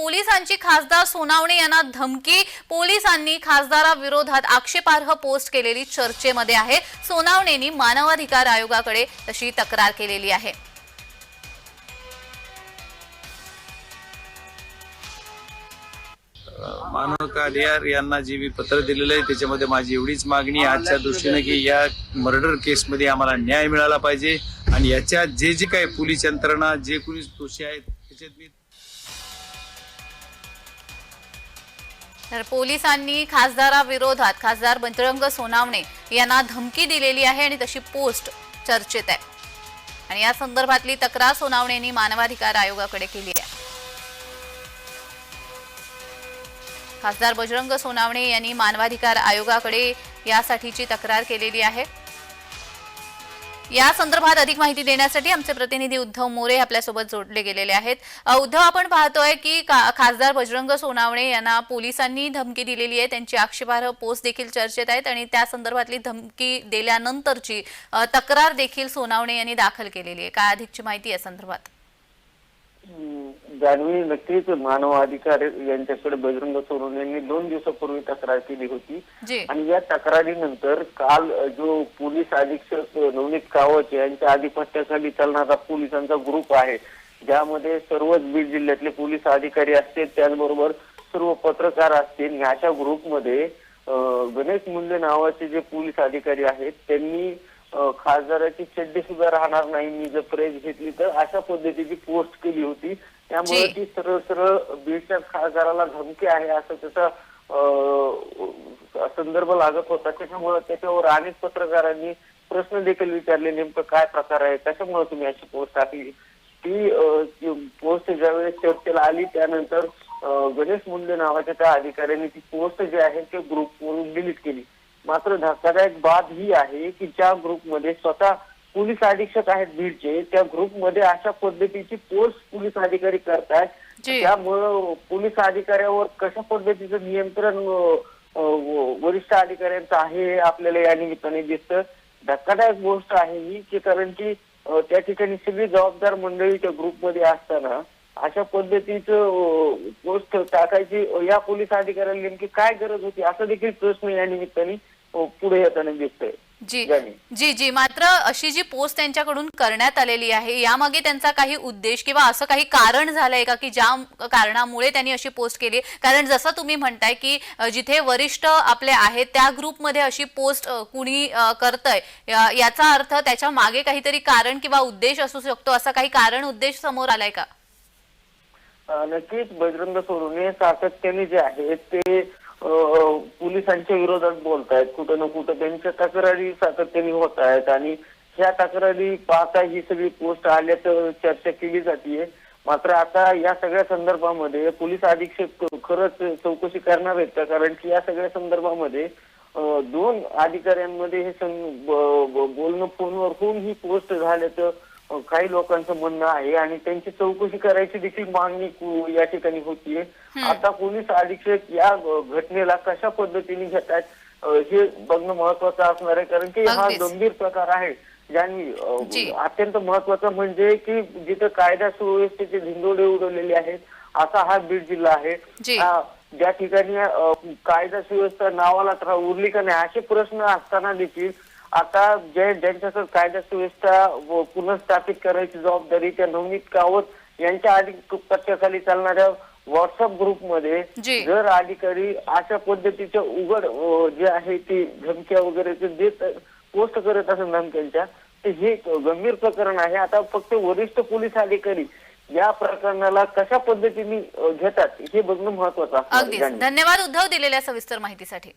पोलिसांची खासदार सोनावणे यांना धमकी. पोलिसांनी खासदाराविरोधात आक्षेपार्ह पोस्ट केलेली चर्चेमध्ये आहे. सोनावणेंनी मानवाधिकार आयोगाकडे तशी तक्रार केलेली आहे. मानव कालियार यांना जे मी पत्र दिलेलं आहे त्याच्यामध्ये माझी एवढीच मागणी आजच्या दृष्टीने की या मर्डर केसमध्ये आम्हाला न्याय मिळाला पाहिजे. आणि याच्यात जे जे काही पोलीस यंत्रणा जे कोणी दोषी आहेत त्याच्यात मी तर पोलिसांनी खासदाराविरोधात खासदार बजरंग सोनावणे यांना धमकी दिलेली आहे आणि तशी पोस्ट चर्चेत आहे. आणि या संदर्भातली तक्रार सोनावणेंनी मानवाधिकार आयोगाकडे केली आहे. खासदार बजरंग सोनावणे यांनी मानवाधिकार आयोगाकडे यासाठीची तक्रार केलेली आहे. या संदर्भात अधिक माहिती देण्यासाठी आमचे प्रतिनिधी उद्धव मोरे आपल्यासोबत जोडले गेलेले आहेत. उद्धव आपण पाहतोय की का- खासदार बजरंग सोनावणे यांना पोलिसांनी धमकी दिलेली आहे. त्यांची आक्षेपार्ह पोस्ट देखील चर्चेत आहेत आणि त्या संदर्भातली धमकी दिल्यानंतरची तक्रार देखील सोनावणे यांनी दाखल केलेली आहे. काय अधिकची माहिती या संदर्भात? जान्हवी नक्कीच मानवाधिकार यांच्याकडे बजरंग सोनवणे यांनी दोन दिवसापूर्वी तक्रार केली होती. आणि या तक्रारीनंतर काल जो पोलीस अधीक्षक नवनीत कावत यांच्या आधिपत्याखाली चालणारा पोलिसांचा ग्रुप आहे ज्यामध्ये सर्वच बीड जिल्ह्यातले पोलीस अधिकारी असतील त्याचबरोबर सर्व पत्रकार असतील ह्याच्या ग्रुपमध्ये गणेश मुंडे नावाचे जे पोलीस अधिकारी आहेत त्यांनी खासदाराची चड्डी सुद्धा राहणार नाही मी जर प्रेस घेतली तर. अशा पद्धतीची पोस्ट केली होती. त्यामुळे. ती सरळ सरळ बीडच्या खासदाराला धमकी आहे असं त्याचा संदर्भ लागत होता. त्याच्यामुळे त्याच्यावर अनेक पत्रकारांनी प्रश्न देखील विचारले नेमकं काय प्रकार आहे कशामुळे तुम्ही अशी पोस्ट टाकली? ती पोस्ट ज्यावेळेस चर्चेला आली त्यानंतर गणेश मुंडे नावाच्या त्या अधिकाऱ्यांनी ती पोस्ट जी आहे ते ग्रुपवरून डिलीट केली. मात्र धक्कादायक बाब ही आहे की ज्या ग्रुपमध्ये स्वतः पोलीस अधीक्षक आहेत बीडचे त्या ग्रुपमध्ये अशा पद्धतीची पोस्ट पोलीस अधिकारी करतात. त्यामुळं पोलीस अधिकाऱ्यावर कशा पद्धतीचं नियंत्रण वरिष्ठ अधिकाऱ्यांचं आहे हे आपल्याला या निमित्ताने दिसतं धक्कादायक गोष्ट आहे ही की कारण की त्या ठिकाणी सगळी जबाबदार मंडळी त्या ग्रुपमध्ये असताना अशा पद्धतीचं पोस्ट टाकायची या पोलीस अधिकाऱ्याला नेमकी काय गरज होती असा देखील प्रश्न या निमित्ताने पुढे येताना दिसतोय. जी. जी जी. मात्र अशी जी पोस्ट त्यांच्याकडून करण्यात आलेली आहे यामागे त्यांचा काही उद्देश किंवा असं काही कारण झालंय का की ज्या कारणामुळे त्यांनी अशी पोस्ट केली? कारण जसं तुम्ही म्हणताय की जिथे वरिष्ठ आपले आहेत त्या ग्रुपमध्ये अशी पोस्ट कुणी करतंय याचा अर्थ त्याच्यामागे काहीतरी कारण किंवा उद्देश असू शकतो असा काही कारण उद्देश समोर आलाय का? नक्कीच बजरंग सोनवणे सातत्याने जे आहे ते पोलिसांच्या विरोधात बोलतायत. कुठं ना कुठं त्यांच्या तक्रारी सातत्याने होत आहेत आणि ह्या तक्रारी पाहता ही सगळी पोस्ट आल्याचं चर्चा केली जाते मात्र आता या सगळ्या संदर्भामध्ये पोलीस अधीक्षक खरंच चौकशी करणार आहेत का? कारण की या सगळ्या संदर्भामध्ये दोन अधिकाऱ्यांमध्ये हे बोलणं फोनवर होऊन ही पोस्ट झाल्याचं काही लोकांचं म्हणणं आहे आणि त्यांची चौकशी करायची देखील मागणी या ठिकाणी होतीये. आता पोलीस अधीक्षक या घटनेला कशा पद्धतीने घेतात हे बघणं महत्वाचं असणार आहे. कारण की हा. गंभीर प्रकार आहे. ज्यांनी. अत्यंत महत्वाचं म्हणजे की जिथं कायदा सुव्यवस्थेचे धिंडोडे उडवलेले आहेत असा हा बीड जिल्हा आहे. ज्या ठिकाणी कायदा सुव्यवस्था नावालाच राहा उरली का नाही असे प्रश्न असताना देखील आता जे ज्यांच्याकडे कायदा सुव्यवस्था व पुनर्स्थापित करायची जबाबदारी त्या नवनीत कावत यांच्या अधिपत्याखाली चालणाऱ्या व्हॉट्सअप ग्रुपमध्ये. जर अधिकारी अशा पद्धतीच्या उघड जे आहे ती धमक्या वगैरे देत पोस्ट करत असेल धमक्यांच्या तर हे एक गंभीर प्रकरण आहे आता फक्त वरिष्ठ पोलीस अधिकारी या प्रकरणाला कशा पद्धतीने घेतात हे बघणं महत्वाचं आहे. धन्यवाद उद्धव दिलेल्या सविस्तर माहितीसाठी